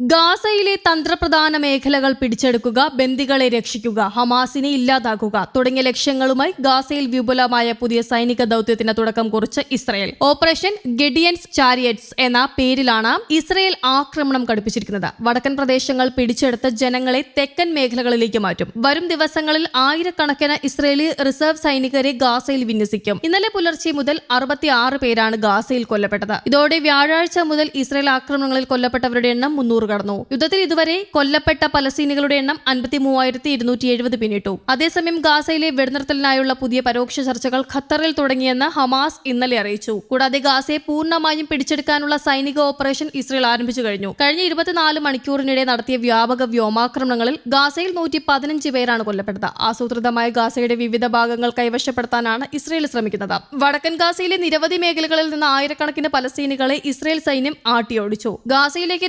ഗാസയിലെ തന്ത്രപ്രധാന മേഖലകൾ പിടിച്ചെടുക്കുക ബന്ദികളെ രക്ഷിക്കുക ഹമാസിനെ ഇല്ലാതാക്കുക തുടങ്ങിയ ലക്ഷ്യങ്ങളുമായി ഗാസയിൽ വിപുലമായ പുതിയ സൈനിക ദൌത്യത്തിന് തുടക്കം കുറിച്ച് ഇസ്രയേൽ. ഓപ്പറേഷൻ ഗെഡിയൻസ് ചാരിയറ്റ്സ് എന്ന പേരിലാണ് ഇസ്രയേൽ ആക്രമണം കടുപ്പിച്ചിരിക്കുന്നത് വടക്കൻ പ്രദേശങ്ങൾ പിടിച്ചെടുത്ത് ജനങ്ങളെ തെക്കൻ മേഖലകളിലേക്ക് മാറ്റും. വരും ദിവസങ്ങളിൽ ആയിരക്കണക്കിന് ഇസ്രയേലി റിസർവ് സൈനികരെ ഗാസയിൽ വിന്യസിക്കും. ഇന്നലെ പുലർച്ചെ മുതൽ അറുപത്തിയാറ് പേരാണ് ഗാസയിൽ കൊല്ലപ്പെട്ടത്. ഇതോടെ വ്യാഴാഴ്ച മുതൽ ഇസ്രയേൽ ആക്രമണങ്ങളിൽ കൊല്ലപ്പെട്ടവരുടെ എണ്ണം മുന്നൂറ് കടന്നു. യുദ്ധത്തിൽ ഇതുവരെ കൊല്ലപ്പെട്ട പലസ്തീനികളുടെ എണ്ണം അൻപത്തി മൂവായിരത്തി ഇരുന്നൂറ്റി എഴുപത് പിന്നിട്ടു. അതേസമയം ഗാസയിലെ വെടിനിർത്തലിനായുള്ള പുതിയ പരോക്ഷ ചർച്ചകൾ ഖത്തറിൽ തുടങ്ങിയെന്ന് ഹമാസ് ഇന്നലെ അറിയിച്ചു. കൂടാതെ ഗാസയെ പൂർണമായും പിടിച്ചെടുക്കാനുള്ള സൈനിക ഓപ്പറേഷൻ ഇസ്രയേൽ ആരംഭിച്ചു കഴിഞ്ഞു. കഴിഞ്ഞ ഇരുപത്തിനാല് മണിക്കൂറിനിടെ നടത്തിയ വ്യാപക വ്യോമാക്രമണങ്ങളിൽ ഗാസയിൽ നൂറ്റി പതിനഞ്ച് പേരാണ് കൊല്ലപ്പെട്ടത്. ആസൂത്രിതമായ ഗാസയുടെ വിവിധ ഭാഗങ്ങൾ കൈവശപ്പെടുത്താനാണ് ഇസ്രയേൽ ശ്രമിക്കുന്നത്. വടക്കൻ ഗാസയിലെ നിരവധി മേഖലകളിൽ നിന്ന് ആയിരക്കണക്കിന് പലസ്തീനികളെ ഇസ്രയേൽ സൈന്യം ആട്ടിയോടിച്ചു. ഗാസയിലേക്ക്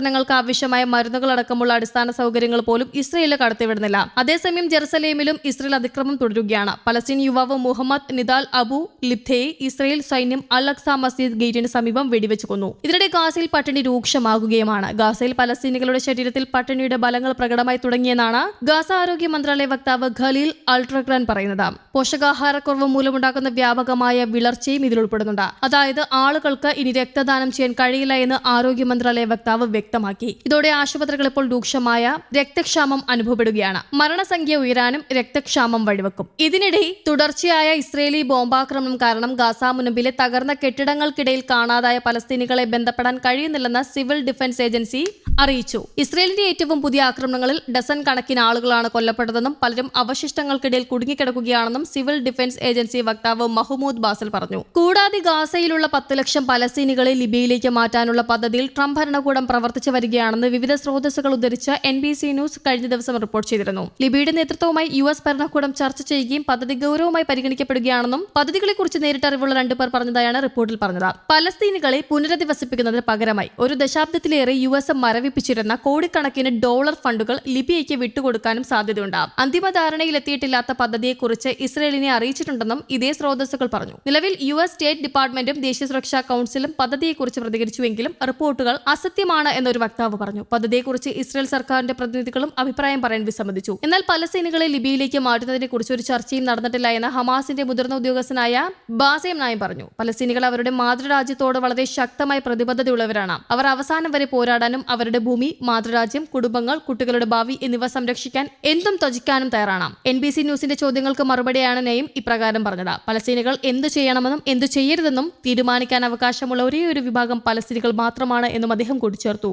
രക്ഷാപ്രവർത്തനങ്ങൾക്ക് ആവശ്യമായ മരുന്നുകൾ അടക്കമുള്ള അടിസ്ഥാന സൗകര്യങ്ങൾ പോലും ഇസ്രയേലിൽ കടത്തിവിടുന്നില്ല. അതേസമയം ജെറുസലേമിലും ഇസ്രയേൽ അതിക്രമം തുടരുകയാണ്. പലസ്തീൻ യുവാവ് മുഹമ്മദ് നിദാൽ അബു ലിബ്ധയെ ഇസ്രയേൽ സൈന്യം അൽ അക്സ മസ്ജിദ് ഗേറ്റിന് സമീപം വെടിവെച്ചു കൊന്നു. ഇതിനിടെ ഗാസയിൽ പട്ടിണി രൂക്ഷമാകുകയുമാണ്. ഗാസയിൽ പലസ്തീനികളുടെ ശരീരത്തിൽ പട്ടിണിയുടെ ബലങ്ങൾ പ്രകടമായി തുടങ്ങിയെന്നാണ് ഗാസ ആരോഗ്യ മന്ത്രാലയ വക്താവ് ഖലീൽ അൾട്രഗ്രാൻ പറയുന്നത്. പോഷകാഹാരക്കുറവ് മൂലമുണ്ടാകുന്ന വ്യാപകമായ വിളർച്ചയും ഇതിൽ ഉൾപ്പെടുന്നുണ്ട്. അതായത് ആളുകൾക്ക് ഇനി രക്തദാനം ചെയ്യാൻ കഴിയില്ല എന്ന് ആരോഗ്യ മന്ത്രാലയ വക്താവ് വ്യക്തമാക്കി. ഇതോടെ ആശുപത്രികൾ ഇപ്പോൾ രൂക്ഷമായ രക്തക്ഷാമം അനുഭവപ്പെടുകയാണ്. മരണസംഖ്യ ഉയരാനും രക്തക്ഷാമം വഴിവെക്കും. ഇതിനിടെ തുടർച്ചയായ ഇസ്രേലി ബോംബാക്രമണം കാരണം ഗാസ മുനമ്പിലെ തകർന്ന കെട്ടിടങ്ങൾക്കിടയിൽ കാണാതായ പലസ്തീനികളെ ബന്ധപ്പെടാൻ കഴിയുന്നില്ലെന്ന് സിവിൽ ഡിഫൻസ് ഏജൻസി അറിയിച്ചു. ഇസ്രയേലിന്റെ ഏറ്റവും പുതിയ ആക്രമണങ്ങളിൽ ഡസൻ കണക്കിന് ആളുകളാണ് കൊല്ലപ്പെട്ടതെന്നും പലരും അവശിഷ്ടങ്ങൾക്കിടയിൽ കുടുങ്ങിക്കിടക്കുകയാണെന്നും സിവിൽ ഡിഫൻസ് ഏജൻസി വക്താവ് മഹ്മൂദ് ബാസൽ പറഞ്ഞു. കൂടാതെ ഗാസയിലുള്ള പത്ത് ലക്ഷം പലസ്തീനികളെ ലിബിയയിലേക്ക് മാറ്റാനുള്ള പദ്ധതിയിൽ ട്രംപ് ഭരണകൂടം പ്രവർത്തിച്ചു വരികയാണെന്ന് വിവിധ സ്രോതസ്സുകൾ ഉദ്ധരിച്ച എൻ ബി സി ന്യൂസ് കഴിഞ്ഞ ദിവസം റിപ്പോർട്ട് ചെയ്തിരുന്നു. ലിബിയുടെ നേതൃത്വവുമായി യു എസ് ഭരണകൂടം ചർച്ച ചെയ്യുകയും പദ്ധതി ഗൗരവമായി പരിഗണിക്കപ്പെടുകയാണെന്നും പദ്ധതികളെക്കുറിച്ച് നേരിട്ട് അറിവുള്ള രണ്ടുപേർ പറഞ്ഞതായാണ് റിപ്പോർട്ടിൽ പറഞ്ഞത്. പലസ്തീനുകളെ പുനരധിവസിപ്പിക്കുന്നതിന് പകരമായി ഒരു ദശാബ്ദത്തിലേറെ യു എസ് മരവിപ്പിച്ചിരുന്ന കോടിക്കണക്കിന് ഡോളർ ഫണ്ടുകൾ ലിബിയയ്ക്ക് വിട്ടുകൊടുക്കാനും സാധ്യതയുണ്ട്. അന്തിമ ധാരണയിലെത്തിയിട്ടില്ലാത്ത പദ്ധതിയെക്കുറിച്ച് ഇസ്രയേലിനെ അറിയിച്ചിട്ടുണ്ടെന്നും ഇതേ സ്രോതസ്സുകൾ പറഞ്ഞു. നിലവിൽ യു എസ് സ്റ്റേറ്റ് ഡിപ്പാർട്ട്മെന്റും ദേശീയ സുരക്ഷാ കൌൺസിലും പദ്ധതിയെക്കുറിച്ച് പ്രതികരിച്ചുവെങ്കിലും റിപ്പോർട്ടുകൾ അസത്യമാണ് എന്നൊരു വക്താവ് പറഞ്ഞു. പദ്ധതിയെക്കുറിച്ച് ഇസ്രായേൽ സർക്കാരിന്റെ പ്രതിനിധികളും അഭിപ്രായം പറയാൻ വിസമ്മതിച്ചു എന്നാൽ പലസ്തീനുകളെ ലിബിയയിലേക്ക് മാറ്റുന്നതിനെക്കുറിച്ച് ഒരു ചർച്ചയും നടന്നിട്ടില്ല എന്ന് ഹമാസിന്റെ മുതിർന്ന ഉദ്യോഗസ്ഥനായ ബാസേം നായം പറഞ്ഞു. പലസ്തീനികൾ അവരുടെ മാതൃരാജ്യത്തോട് വളരെ ശക്തമായ പ്രതിബദ്ധതയുള്ളവരാണ്. അവർ അവസാനം വരെ പോരാടാനും അവരുടെ ഭൂമി മാതൃരാജ്യം കുടുംബങ്ങൾ കുട്ടികളുടെ ഭാവി എന്നിവ സംരക്ഷിക്കാൻ എന്തും ത്വജിക്കാനും തയ്യാറാണ്. എൻ ബി സി ന്യൂസിന്റെ ചോദ്യങ്ങൾക്ക് മറുപടിയാണ് നെയ്യം ഇപ്രകാരം പറഞ്ഞത്. പലസ്തീനികൾ എന്തു ചെയ്യണമെന്നും എന്തു ചെയ്യരുതെന്നും തീരുമാനിക്കാൻ അവകാശമുള്ള ഒരേ ഒരു വിഭാഗം പലസ്തീനികൾ മാത്രമാണ് എന്നും അദ്ദേഹം കൂട്ടിച്ചേർത്തു.